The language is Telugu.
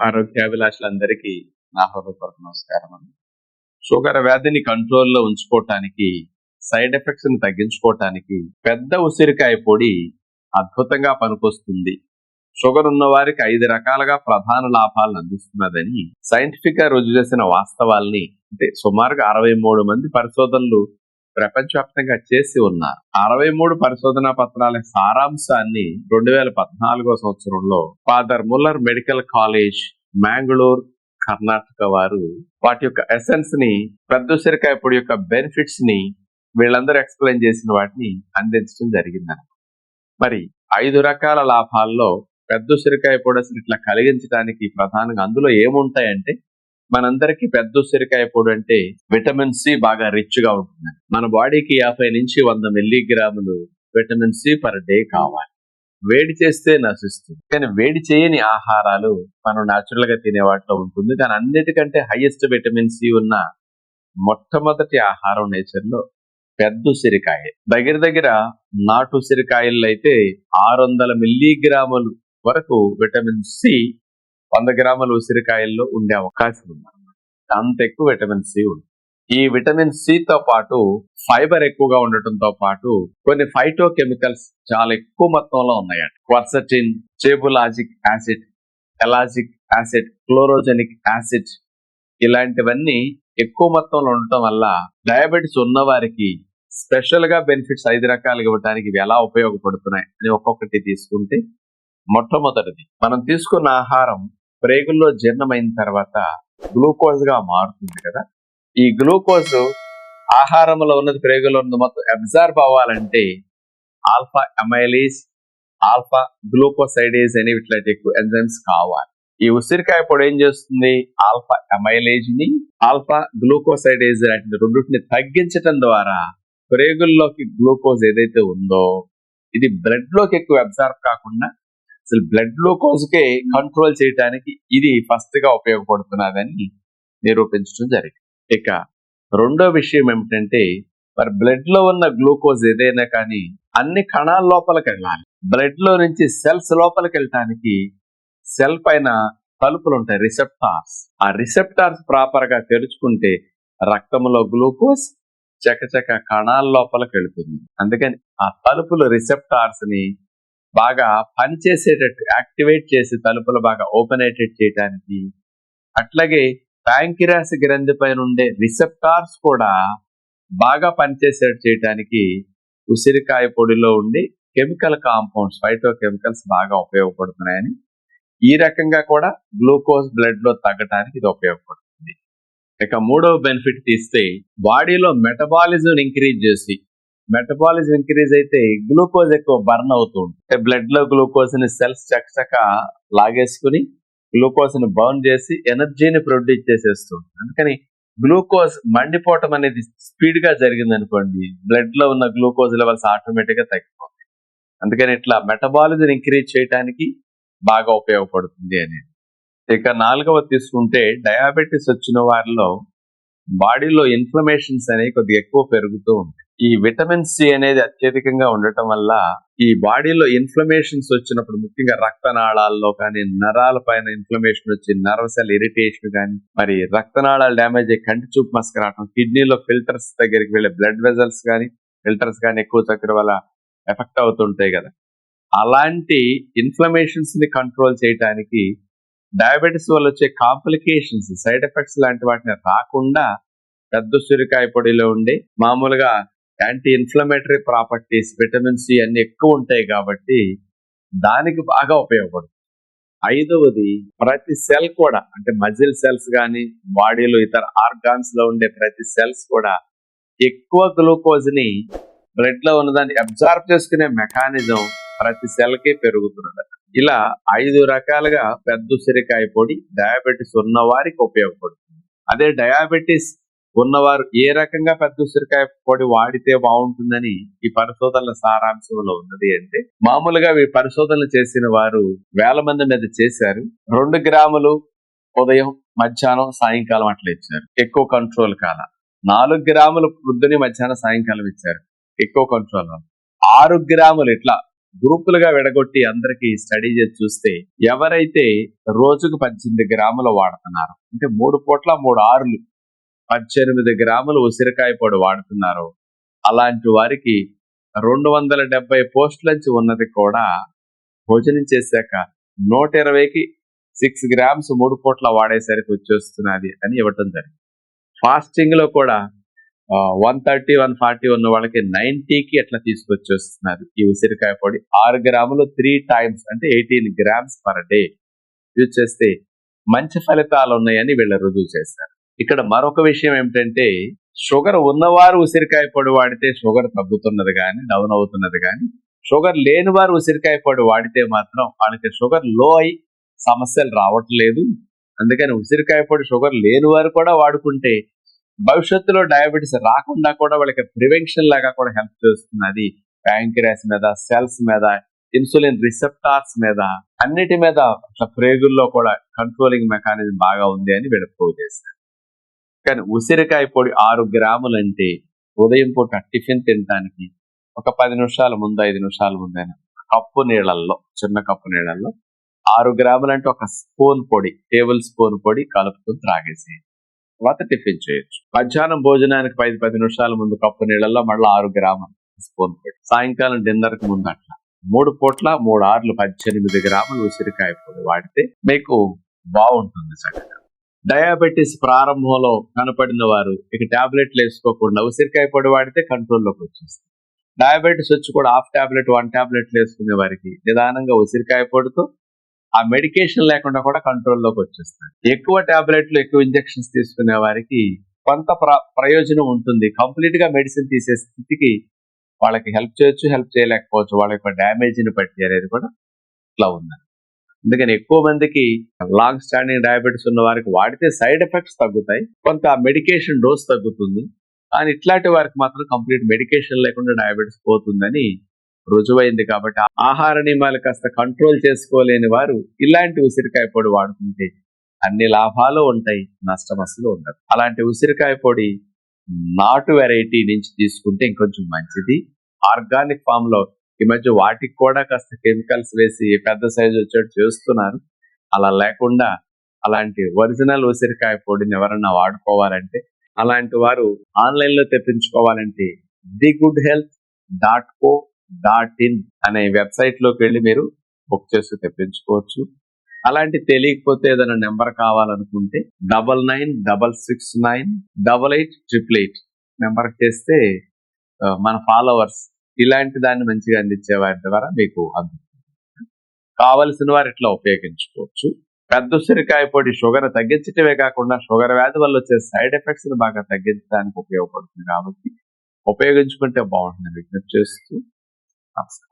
ఆరోగ్యాభిలాషులందరికీ నా హృదయపూర్వక నమస్కారం అండి. షుగర్ వ్యాధిని కంట్రోల్లో ఉంచుకోవటానికి సైడ్ ఎఫెక్ట్స్ని తగ్గించుకోవటానికి పెద్ద ఉసిరికాయ పొడి అద్భుతంగా పనికొస్తుంది. షుగర్ ఉన్న వారికి ఐదు రకాలుగా ప్రధాన లాభాలను అందిస్తున్నదని సైంటిఫిక్గా రుజువు చేసిన వాస్తవాల్ని అంటే సుమారుగా అరవై మూడు మంది పరిశోధనలు ప్రపంచవ్యాప్తంగా చేసి ఉన్నారు అరవై మూడు పరిశోధనా పత్రాల సారాంశాన్ని రెండు వేల పద్నాలుగో సంవత్సరంలో Father Muller medical college Mangalore Karnataka వారు వాటి యొక్క ఎసెన్స్ని పెద్ద ఉసిరికాయ పొడి యొక్క బెనిఫిట్స్ని వీళ్ళందరూ ఎక్స్ప్లెయిన్ చేసిన వాటిని అందించడం జరిగింది మరి ఐదు రకాల లాభాల్లో పెద్ద ఉసిరికాయ పొడి అసలు ఇట్లా కలిగించడానికి ప్రధానంగా అందులో ఏముంటాయంటే మనందరికీ పెద్ద ఉసిరికాయ పొడి అంటే విటమిన్ సి బాగా రిచ్గా ఉంటుంది. మన బాడీకి యాభై నుంచి వంద మిల్లీగ్రాములు విటమిన్ సి పర్ డే కావాలి. వేడి చేస్తే నశిస్తుంది. కానీ వేడి చేయని ఆహారాలు మనం న్యాచురల్గా తినే వాటిలో ఉంటుంది. కానీ అన్నిటికంటే హైయెస్ట్ విటమిన్ సి ఉన్న మొట్టమొదటి ఆహారం నేచర్లో పెద్ద ఉసిరికాయ. దగ్గర దగ్గర నాటు ఉసిరికాయల్లో అయితే ఆరు వందల మిల్లీగ్రాములు వరకు విటమిన్ సి వంద గ్రాముల ఉసిరికాయల్లో ఉండే అవకాశం ఉందన్నమాట అంత ఎక్కువ విటమిన్ సి ఉంది. ఈ విటమిన్ సి తో పాటు ఫైబర్ ఎక్కువగా ఉండటంతో పాటు కొన్ని ఫైటో కెమికల్స్ చాలా ఎక్కువ మొత్తంలో ఉన్నాయట. Quercetin chebulagic acid ellagic acid chlorogenic acid ఇలాంటివన్నీ ఎక్కువ మొత్తంలో ఉండటం వల్ల డయాబెటీస్ ఉన్న వారికి స్పెషల్గా బెనిఫిట్స్ ఐదు రకాలు ఇవ్వడానికి ఇవి ఎలా ఉపయోగపడుతున్నాయి అని ఒక్కొక్కటి తీసుకుంటే మొట్టమొదటిది. మనం తీసుకున్న ఆహారం ప్రేగుల్లో జీర్ణమైన తర్వాత గ్లూకోజ్గా మారుతుంది కదా. ఈ గ్లూకోజ్ ఆహారంలో ఉన్నది ప్రేగులో ఉన్నది మొత్తం అబ్జార్బ్ అవ్వాలంటే ఆల్ఫా అమైలీస్ ఆల్ఫా గ్లూకోసైడేజ్ అనేవి ఇట్లాంటి ఎక్కువ ఎంజైమ్స్ కావాలి. ఈ ఉసిరికాయ పొడి ఏం చేస్తుంది? ఆల్ఫా అమైలేజ్ని ఆల్ఫా గ్లూకోసైడేజ్ లాంటి రెండింటిని తగ్గించటం ద్వారా ప్రేగుల్లోకి గ్లూకోజ్ ఏదైతే ఉందో ఇది బ్లడ్లోకి ఎక్కువ అబ్జార్బ్ కాకుండా అసలు బ్లడ్ గ్లూకోజ్ కే కంట్రోల్ చేయడానికి ఇది ఫస్ట్గా ఉపయోగపడుతున్నదని నిరూపించడం జరిగింది. ఇక రెండో విషయం ఏమిటంటే మరి బ్లడ్లో ఉన్న గ్లూకోజ్ ఏదైనా కానీ అన్ని కణాల లోపలికి వెళ్ళాలి. బ్లడ్లో నుంచి సెల్స్ లోపలికి వెళ్ళటానికి సెల్ పైన తలుపులు ఉంటాయి రిసెప్టార్స్ ఆ రిసెప్టార్స్ ప్రాపర్గా తెరుచుకుంటే రక్తంలో గ్లూకోజ్ చకచక కణాల లోపలికి వెళుతుంది అందుకని ఆ తలుపులు రిసెప్టార్స్ని బాగా పనిచేసేటట్టు యాక్టివేట్ చేసి తలుపులు బాగా ఓపెన్ అయ్యేటట్టు చేయడానికి అట్లాగే ప్యాంకిరాస్ గ్రంథి పైన ఉండే రిసెప్టార్స్ కూడా బాగా పనిచేసేటట్టు చేయడానికి ఉసిరికాయ పొడిలో ఉండే కెమికల్ కాంపౌండ్స్ ఫైటో కెమికల్స్ బాగా ఉపయోగపడుతున్నాయని ఈ రకంగా కూడా గ్లూకోజ్ బ్లడ్లో తగ్గడానికి ఇది ఉపయోగపడుతుంది. ఇక మూడవ బెనిఫిట్ తీస్తే బాడీలో మెటబాలిజం ఇంక్రీజ్ చేసి మెటబాలిజం ఇంక్రీజ్ అయితే గ్లూకోజ్ ఎక్కువ బర్న్ అవుతూ ఉంటుంది. బ్లడ్లో గ్లూకోజ్ని సెల్స్ చక్కచక్క లాగేసుకుని గ్లూకోజ్ని బర్న్ చేసి ఎనర్జీని ప్రొడ్యూస్ చేసేస్తుంది అందుకని గ్లూకోజ్ మండిపోవటం అనేది స్పీడ్గా జరిగింది అనుకోండి బ్లడ్లో ఉన్న గ్లూకోజ్ లెవెల్స్ ఆటోమేటిక్గా తగ్గిపోతాయి. అందుకని ఇట్లా మెటబాలిజం ఇంక్రీజ్ చేయడానికి బాగా ఉపయోగపడుతుంది అనేది. ఇక నాలుగవ తీసుకుంటే డయాబెటీస్ వచ్చిన వారిలో బాడీలో ఇన్ఫ్లమేషన్స్ అనేవి కొద్దిగా ఎక్కువ పెరుగుతూ ఉంటాయి. ఈ విటమిన్ సి అనేది అత్యధికంగా ఉండటం వల్ల ఈ బాడీలో ఇన్ఫ్లమేషన్స్ వచ్చినప్పుడు ముఖ్యంగా రక్తనాళాల్లో కానీ నరాల పైన ఇన్ఫ్లమేషన్ వచ్చి నర్వ్ సెల్ ఇరిటేషన్ కానీ మరి రక్తనాళాలు డ్యామేజ్ అయ్యి కంటి చూపు మస్కరాటం కిడ్నీలో ఫిల్టర్స్ దగ్గరికి వెళ్ళే బ్లడ్ వెజల్స్ కానీ ఫిల్టర్స్ కానీ ఎక్కువ చక్కెర వల్ల ఎఫెక్ట్ అవుతుంటాయి కదా. అలాంటి ఇన్ఫ్లమేషన్స్ని కంట్రోల్ చేయడానికి డయాబెటీస్ వల్ల వచ్చే కాంప్లికేషన్స్ సైడ్ ఎఫెక్ట్స్ లాంటి వాటిని రాకుండా పెద్ద ఉసిరికాయ పొడిలో ఉండి మామూలుగా anti inflammatory properties vitamin C అన్ని ఎక్కువ ఉంటాయి కాబట్టి దానికి బాగా ఉపయోగపడుతుంది. ఐదవది ప్రతి సెల్ కూడా అంటే మజిల్ సెల్స్ కానీ బాడీలో ఇతర ఆర్గాన్స్లో ఉండే ప్రతి సెల్స్ కూడా ఎక్కువ గ్లూకోజ్ని బ్లడ్లో ఉన్నదాన్ని అబ్జార్బ్ చేసుకునే మెకానిజం ప్రతి సెల్కే పెరుగుతున్నది. ఇలా ఐదు రకాలుగా పెద్ద ఉసిరికాయ పొడి డయాబెటీస్ ఉన్న వారికి ఉపయోగపడుతుంది. అదే డయాబెటీస్ ఉన్నవారు ఏ రకంగా పెద్ద ఉసిరికాయ పొడి వాడితే బాగుంటుందని ఈ పరిశోధనల సారాంశంలో ఉన్నది అంటే మామూలుగా ఈ పరిశోధనలు చేసిన వారు వేల మంది మీద చేశారు. రెండు గ్రాములు ఉదయం మధ్యాహ్నం సాయంకాలం అట్లా ఇచ్చారు. ఎక్కువ కంట్రోల్ కాల. నాలుగు గ్రాములు వృద్ధుని మధ్యాహ్నం సాయంకాలం ఇచ్చారు. ఎక్కువ కంట్రోల్ ఆరు గ్రాములు ఇట్లా గ్రూపులుగా విడగొట్టి అందరికి స్టడీ చేసి చూస్తే ఎవరైతే రోజుకు పద్దెనిమిది గ్రాములు వాడుతున్నారు అంటే మూడు పూట్ల మూడు ఆరులు పద్దెనిమిది గ్రాములు ఉసిరికాయ పొడి వాడుతున్నారు. అలాంటి వారికి రెండు వందల డెబ్బై పోస్టులంచి ఉన్నది కూడా భోజనం చేశాక నూట ఇరవైకి సిక్స్ గ్రామ్స్ మూడు పూట్ల వాడేసరికి వచ్చేస్తున్నది అని ఇవ్వటం జరిగింది. ఫాస్టింగ్లో కూడా వన్ థర్టీ వన్ ఫార్టీ ఉన్న వాళ్ళకి నైన్టీకి ఎట్లా తీసుకొచ్చేస్తున్నారు ఈ ఉసిరికాయ పొడి. ఆరు గ్రాములు త్రీ టైమ్స్ అంటే eighteen grams per day. Use చేస్తే మంచి ఫలితాలు ఉన్నాయని వీళ్ళు రుజువు చేశారు. ఇక్కడ మరొక విషయం ఏమిటంటే షుగర్ ఉన్నవారు ఉసిరికాయ పొడి వాడితే షుగర్ తగ్గుతున్నది కానీ డౌన్ అవుతున్నది కానీ షుగర్ లేని వారు ఉసిరికాయ పొడి వాడితే మాత్రం వాళ్ళకి షుగర్లో అయి సమస్యలు రావట్లేదు. అందుకని ఉసిరికాయ పొడి షుగర్ లేని వారు కూడా వాడుకుంటే భవిష్యత్తులో డయాబెటీస్ రాకుండా కూడా వాళ్ళకి ప్రివెన్షన్ లాగా కూడా హెల్ప్ చేస్తున్నది. ప్యాంక్రియాస్ మీద సెల్స్ మీద ఇన్సులిన్ రిసెప్టార్స్ మీద అన్నిటి మీద అట్లా ప్రేగుల్లో కూడా కంట్రోలింగ్ మెకానిజం బాగా ఉంది అని వీళ్ళు ప్రూవ్ చేశారు. కానీ ఉసిరికాయ పొడి ఆరు గ్రాములు అంటే ఉదయం పూట టిఫిన్ తినడానికి ఒక పది నిమిషాల ముందు ఐదు నిమిషాల ముందైనా కప్పు నీళ్ళల్లో చిన్న కప్పు నీళ్ళల్లో ఆరు గ్రాములు అంటే ఒక స్పూన్ పొడి టేబుల్ స్పూన్ పొడి కలుపుకొని త్రాగేసి తర్వాత టిఫిన్ చేయొచ్చు. మధ్యాహ్నం భోజనానికి పది పది నిమిషాల ముందు కప్పు నీళ్ళల్లో మళ్ళీ ఆరు గ్రాములు స్పూన్ పొడి. సాయంకాలం డిన్నర్కి ముందు అట్లా మూడు పూట్ల మూడు ఆర్లు పద్దెనిమిది గ్రాములు ఉసిరికాయ పొడి వాడితే మీకు బాగుంటుంది చక్కగా. డయాబెటీస్ ప్రారంభంలో కనపడిన వారు ఇక టాబ్లెట్లు వేసుకోకుండా ఉసిరికాయ పొడి వాడితే కంట్రోల్లోకి వచ్చేస్తుంది. డయాబెటీస్ వచ్చి కూడా హాఫ్ టాబ్లెట్ వన్ టాబ్లెట్లు వేసుకునే వారికి నిదానంగా ఉసిరికాయ పొడితో ఆ మెడికేషన్ లేకుండా కూడా కంట్రోల్లోకి వచ్చేస్తారు ఎక్కువ టాబ్లెట్లు ఎక్కువ ఇంజెక్షన్స్ తీసుకునే వారికి కొంత ప్ర- ప్రయోజనం ఉంటుంది. కంప్లీట్గా మెడిసిన్ తీసే స్థితికి వాళ్ళకి హెల్ప్ చేయొచ్చు హెల్ప్ చేయలేకపోవచ్చు. వాళ్ళ యొక్క డ్యామేజ్ని బట్టి అనేది కూడా ఇట్లా ఉంది అందుకని ఎక్కువ మందికి లాంగ్ స్టాండింగ్ డయాబెటీస్ ఉన్న వారికి వాడితే సైడ్ ఎఫెక్ట్స్ తగ్గుతాయి కొంత మెడికేషన్ డోస్ తగ్గుతుంది. కానీ ఇట్లాంటి వారికి మాత్రం కంప్లీట్ మెడికేషన్ లేకుండా డయాబెటీస్ పోతుందని రుజువైంది కాబట్టి ఆహార నియమాలు కాస్త కంట్రోల్ చేసుకోలేని వారు ఇలాంటి ఉసిరికాయ పొడి వాడుకుంటే అన్ని లాభాలు ఉంటాయి నష్టం అసలు ఉండదు. అలాంటి ఉసిరికాయ పొడి నాటు వెరైటీ నుంచి తీసుకుంటే ఇంకొంచెం మంచిది. ఆర్గానిక్ ఫామ్లో ఈ మధ్య వాటికి కూడా కాస్త కెమికల్స్ వేసి పెద్ద సైజు వచ్చేట్టు చేస్తున్నారు. అలా లేకుండా అలాంటి ఒరిజినల్ ఉసిరికాయ పొడిని ఎవరన్నా వాడుకోవాలంటే అలాంటి వారు ఆన్లైన్లో తెప్పించుకోవాలంటే the good health dot co dot in అనే వెబ్సైట్లోకి వెళ్ళి మీరు బుక్ చేసి తెప్పించుకోవచ్చు. అలాంటి తెలియకపోతే ఏదైనా నెంబర్ కావాలనుకుంటే double nine double six nine double eight triple eight number చేస్తే మన ఫాలోవర్స్ ఇలాంటి దాన్ని మంచిగా అందించే వారి ద్వారా మీకు కావలసిన వారు ఇట్లా ఉపయోగించుకోవచ్చు. పెద్ద ఉసిరికాయ పొడి షుగర్ తగ్గించటమే కాకుండా షుగర్ వ్యాధి వల్ల వచ్చే సైడ్ ఎఫెక్ట్స్ని బాగా తగ్గించడానికి ఉపయోగపడుతుంది కాబట్టి ఉపయోగించుకుంటే బాగుంటుంది. విజ్ఞప్తి చేస్తూ నమస్కారం.